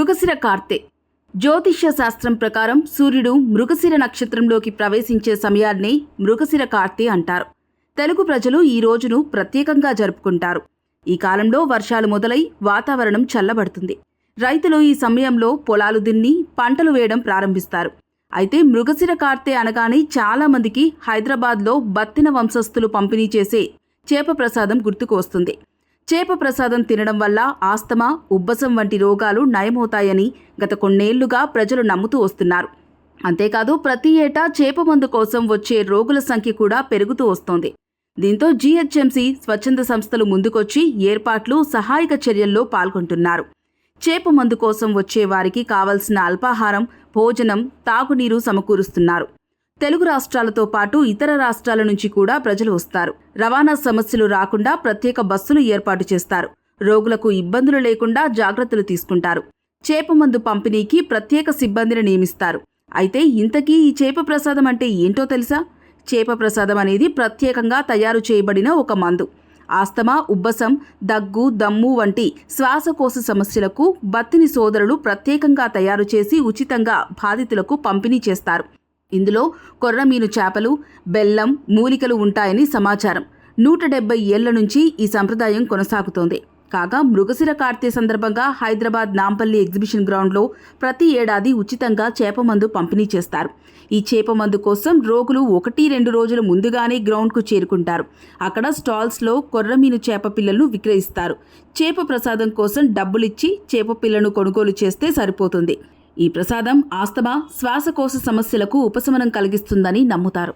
మృగశిర కార్తె. జ్యోతిష్య శాస్త్రం ప్రకారం సూర్యుడు మృగశిర నక్షత్రంలోకి ప్రవేశించే సమయాన్ని మృగశిర కార్తె అంటారు. తెలుగు ప్రజలు ఈ రోజును ప్రత్యేకంగా జరుపుకుంటారు. ఈ కాలంలో వర్షాలు మొదలై వాతావరణం చల్లబడుతుంది. రైతులు ఈ సమయంలో పొలాలు దున్ని పంటలు వేయడం ప్రారంభిస్తారు. అయితే మృగశిర కార్తె అనగానే చాలామందికి హైదరాబాద్లో బత్తిన వంశస్థులు పంపిణీ చేసే చేప ప్రసాదం గుర్తుకు వస్తుంది. చేప ప్రసాదం తినడం వల్ల ఆస్తమా ఉబ్బసం వంటి రోగాలు నయమవుతాయని గత కొన్నేళ్ళుగా ప్రజలు నమ్ముతూ వస్తున్నారు. అంతేకాదు ప్రతి ఏటా చేప మందు కోసం వచ్చే రోగుల సంఖ్య కూడా పెరుగుతూ వస్తోంది. దీంతో జీహెచ్ఎంసీ స్వచ్ఛంద సంస్థలు ముందుకొచ్చి ఏర్పాట్లు సహాయక చర్యల్లో పాల్గొంటున్నారు. చేప మందు కోసం వచ్చే వారికి కావలసిన అల్పాహారం భోజనం తాగునీరు సమకూరుస్తున్నారు. తెలుగు రాష్ట్రాలతో పాటు ఇతర రాష్ట్రాల నుంచి కూడా ప్రజలు వస్తారు. రవాణా సమస్యలు రాకుండా ప్రత్యేక బస్సులు ఏర్పాటు చేస్తారు. రోగులకు ఇబ్బందులు లేకుండా జాగ్రత్తలు తీసుకుంటారు. చేప మందు పంపిణీకి ప్రత్యేక సిబ్బందిని నియమిస్తారు. అయితే ఇంతకీ ఈ చేప ప్రసాదం అంటే ఏంటో తెలుసా? చేప ప్రసాదం అనేది ప్రత్యేకంగా తయారు చేయబడిన ఒక మందు. ఆస్తమా ఉబ్బసం దగ్గు దమ్ము వంటి శ్వాసకోశ సమస్యలకు బత్తిని సోదరులు ప్రత్యేకంగా తయారు చేసి ఉచితంగా బాధితులకు పంపిణీ చేస్తారు. ఇందులో కొర్రమీను చేపలు బెల్లం మూలికలు ఉంటాయని సమాచారం. నూట డెబ్బై ఏళ్ళ నుంచి ఈ సంప్రదాయం కొనసాగుతోంది. కాగా మృగశిర కార్తీయ సందర్భంగా హైదరాబాద్ నాంపల్లి ఎగ్జిబిషన్ గ్రౌండ్లో ప్రతి ఏడాది ఉచితంగా చేపమందు పంపిణీ చేస్తారు. ఈ చేపమందు కోసం రోగులు ఒకటి రెండు రోజుల ముందుగానే గ్రౌండ్కు చేరుకుంటారు. అక్కడ స్టాల్స్లో కొర్రమీను చేప పిల్లలను విక్రయిస్తారు. చేప ప్రసాదం కోసం డబ్బులిచ్చి చేప పిల్లను కొనుగోలు చేస్తే సరిపోతుంది. ఈ ప్రసాదం ఆస్తమా శ్వాసకోశ సమస్యలకు ఉపశమనం కలిగిస్తుందని నమ్ముతారు.